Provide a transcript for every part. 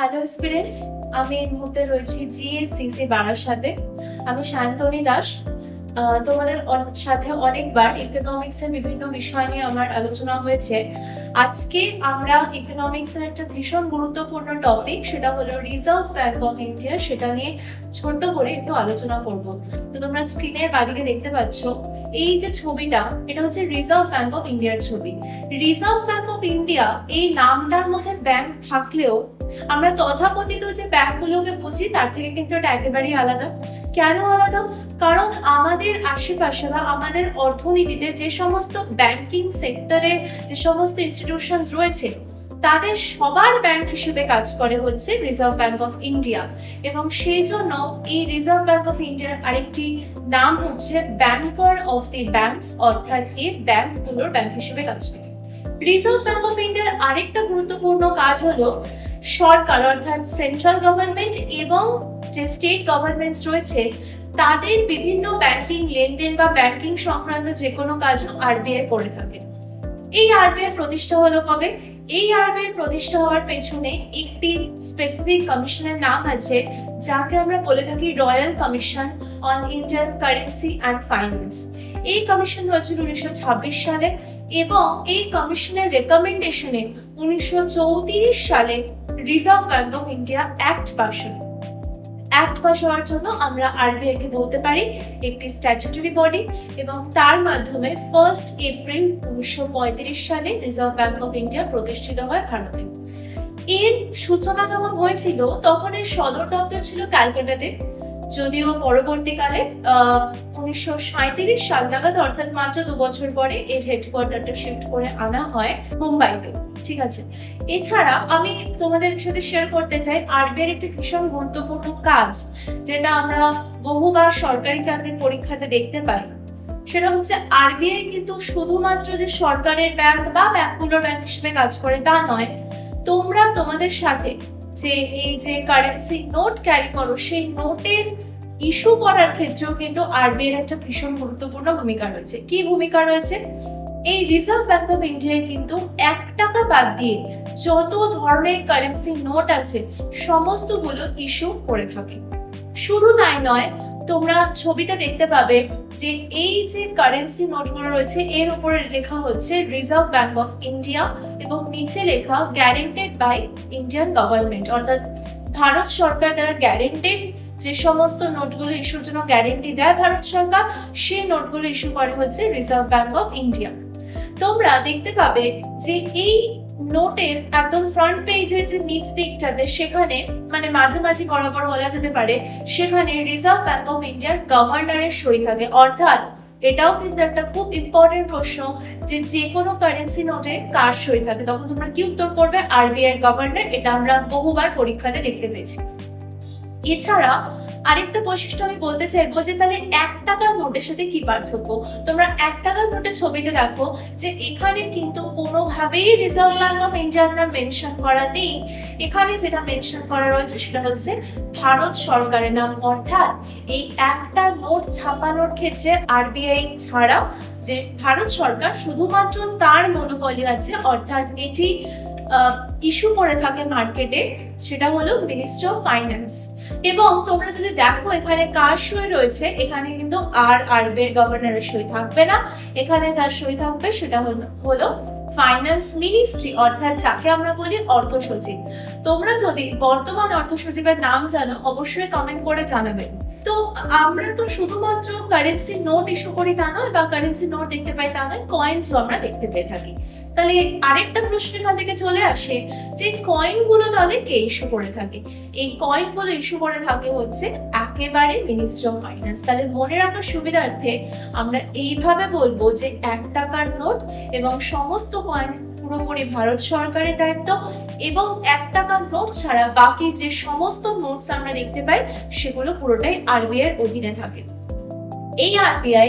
Hello students আমি এই মুহূর্তে রয়েছি জিএসসিসি সাথে। আমি শান্তনী দাস। তোমাদের সাথে অনেকবার ইকোনমিক্সের বিভিন্ন বিষয় নিয়ে আমার আলোচনা হয়েছে। আজকে আমরা ইকোনমিক্সের একটা ভীষণ গুরুত্বপূর্ণ টপিক সেটা হলো রিজার্ভ ব্যাংক অফ ইন্ডিয়া সেটা নিয়ে ছোট্ট করে একটু আলোচনা করব। তো তোমরা স্ক্রিনের বাদিকে দেখতে পাচ্ছ, এই যে ছবিটা, এটা হচ্ছে রিজার্ভ ব্যাংক অফ ইন্ডিয়ার ছবি। রিজার্ভ ব্যাংক অফ ইন্ডিয়া এই নামটার মধ্যে ব্যাংক থাকলেও আমরা তথাকথিত যে ব্যাংকগুলোকে বুঝি, তার থেকে কিন্তু এটা একেবারেই আলাদা। কেন আলাদা? কারণ আমাদের আশেপাশে বা আমাদের অর্থনীতিতে যে সমস্ত ব্যাংকিং সেক্টরে যে সমস্ত ইনস্টিটিউশন রয়েছে, তাদের সবার ব্যাংক হিসেবে কাজ করে হচ্ছে রিজার্ভ ব্যাংক অফ ইন্ডিয়া এবং সেই জন্য এই রিজার্ভ ব্যাংক অফ ইন্ডিয়ার আরেকটি নাম হচ্ছে ব্যাংকার অফ দি ব্যাংকস অর্থাৎ এই ব্যাংকগুলোর ব্যাংক হিসেবে কাজ করে। রিজার্ভ ব্যাংক অফ ইন্ডিয়ার আরেকটা গুরুত্বপূর্ণ কাজ হলো সরকার, অর্থাৎ সেন্ট্রাল গভর্নমেন্ট এবং যে স্টেট গভর্নমেন্টস রয়েছে, তাদের বিভিন্ন ব্যাংকিং লেনদেন বা ব্যাংকিং সংক্রান্ত যে কোনো কাজও আরবিআই করে থাকে। এই আরবিআই প্রতিষ্ঠা হলো কবে? এই আরবিআই প্রতিষ্ঠা হওয়ার পেছনে একটি স্পেসিফিক কমিশনের নাম আছে, যাকে আমরা বলে থাকি royal commission on Indian currency and finance এই কমিশন হয়েছিল উনিশশো ছাব্বিশ সালে এবং এই কমিশনের রেকমেন্ডেশনে উনিশশো চৌত্রিশ সালে Reserve Bank of India act pass হয় অ্যাক্ট পাশ হওয়ার জন্য আমরা আরবিআই কে বলতে পারি একটি স্ট্যাচুটরি বডি এবং তার মাধ্যমে ফার্স্ট এপ্রিল উনিশশো পঁয়ত্রিশ সালে রিজার্ভ ব্যাংক অফ ইন্ডিয়া প্রতিষ্ঠিত হয় ভারতে। এর সূচনা যখন হয়েছিল, তখন এর সদর দপ্তর ছিল ক্যালকাটাতে। যদিও পরবর্তীকালে উনিশশো সাল নাগাদ, অর্থাৎ মাত্র দু বছর পরে এর হেডকোয়ার্টারটা শিফট করে আনা হয় মুম্বাইতে। ঠিক আছে? এছাড়া আমি তোমাদের সাথে শেয়ার করতে চাই আরবিআই একটি ভীষণ গুরুত্বপূর্ণ কাজ, যেটা আমরা বহুবার সরকারি চাকরির পরীক্ষাতে দেখতে পাই। সেটা হচ্ছে আরবিআই কিন্তু শুধুমাত্র যে সরকারের ব্যাংক বা ব্যাংকগুলোর ব্যাংক হিসেবে কাজ করে তা নয়, তোমরা তোমাদের সাথে যে এই যে কারেন্সি নোট ক্যারি করো, সেই নোটের ইস্যু করার ক্ষেত্রেও কিন্তু আরবিআই একটা ভীষণ গুরুত্বপূর্ণ ভূমিকা রয়েছে। কি ভূমিকা রয়েছে? এই রিজার্ভ ব্যাংক অফ ইন্ডিয়ায় কিন্তু এক টাকা বাদ দিয়ে যত ধরনের কারেন্সি নোট আছে, সমস্তগুলো ইস্যু করে থাকে। শুধু তাই নয়, তোমরা ছবিতে দেখতে পাবে যে এই যে কারেন্সি নোটগুলো রয়েছে, এর উপরে লেখা হচ্ছে রিজার্ভ ব্যাংক অফ ইন্ডিয়া এবং নিচে লেখা গ্যারেন্টেড বাই ইন্ডিয়ান গভর্নমেন্ট অর্থাৎ ভারত সরকার দ্বারা গ্যারেন্টেড যে সমস্ত নোটগুলো ইস্যুর জন্য গ্যারেন্টি দেয় ভারত সরকার, সেই নোটগুলো ইস্যু করে হচ্ছে রিজার্ভ ব্যাংক অফ ইন্ডিয়া তোমরা দেখতে পাবে যে এই নোটের একদম ফ্রন্ট পেজের যে নিচ দিকটাতে সেখানে মানে মাঝামাঝি বরাবর বলা যেতে পারে, সেখানে রিজার্ভ ব্যাংক অফ ইন্ডিয়ার গভর্নরের সই থাকে। অর্থাৎ, এটাও কিন্তু একটা খুব ইম্পর্টেন্ট প্রশ্ন যে যে কোনো কারেন্সি নোটে কার সই থাকে। তখন তোমরা কি উত্তর করবে? আরবিআই গভর্নর এটা আমরা বহুবার পরীক্ষাতে দেখতে পেয়েছি। এছাড়া আরেকটা বৈশিষ্ট্য আমি বলতে চাইব যে তাহলে এক টাকার নোটের সাথে কি পার্থক্য? তোমরা এক টাকার নোটের ছবিতে দেখো যে এখানে কিন্তু কোনোভাবেই রিজার্ভ ব্যাঙ্ক অফ ইন্ডিয়ার নাম মেনশন করা নেই। এখানে যেটা মেনশন করা রয়েছে সেটা হচ্ছে ভারত সরকারের নাম। অর্থাৎ এই একটা নোট ছাপানোর ক্ষেত্রে আরবিআই ছাড়া যে ভারত সরকার শুধুমাত্র তার মনোপলি আছে, অর্থাৎ এটি ইস্যু করে থাকে মার্কেটে সেটা হলো মিনিস্ট্রি অফ ফাইন্যান্স এবং তোমরা যদি দেখো, এখানে কার সই রয়েছে? এখানে কিন্তু আর আরবের গভর্নরের সই থাকবে না। এখানে যার সই থাকবে সেটা হলো- ফাইন্যান্স মিনিস্ট্রি অর্থাৎ যাকে আমরা বলি অর্থ সচিব। তোমরা যদি বর্তমান অর্থ সচিবের নাম জানো, অবশ্যই কমেন্ট করে জানাবেন তো আমরা তো শুধুমাত্র কারেন্সি নোট ইস্যু করি তা নয় বা কারেন্সি নোট দেখতে পাই তা নয় কয়েন্সও আমরা দেখতে পেয়ে থাকি। তাহলে আরেকটা প্রশ্ন এখান থেকে চলে আসে যে কয়েনগুলো তাহলে কে ইস্যু করে থাকে? এই কয়েনগুলো ইস্যু করে থাকে হচ্ছে একেবারে মিনিস্ট্রি অফ ফাইন্যান্স তাহলে মনে রাখার সুবিধার্থে আমরা এইভাবে বলব যে এক টাকার নোট এবং সমস্ত কয়েন পুরোপুরি ভারত সরকারের দায়িত্ব এবং এক টাকার নোট ছাড়া বাকি যে সমস্ত নোটস আমরা দেখতে পাই, সেগুলো পুরোটাই আরবিআই অধীনে থাকে। এই আরবিআই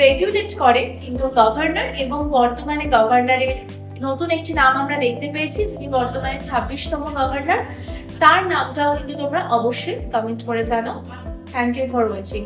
রেগুলেট করে কিন্তু গভর্নর এবং বর্তমানে গভর্নরের নতুন একটি নাম আমরা দেখতে পেয়েছি, যিনি বর্তমানে ছাব্বিশতম গভর্নর তার নামটাও কিন্তু তোমরা অবশ্যই কমেন্ট করে জানো থ্যাংক ইউ ফর ওয়াচিং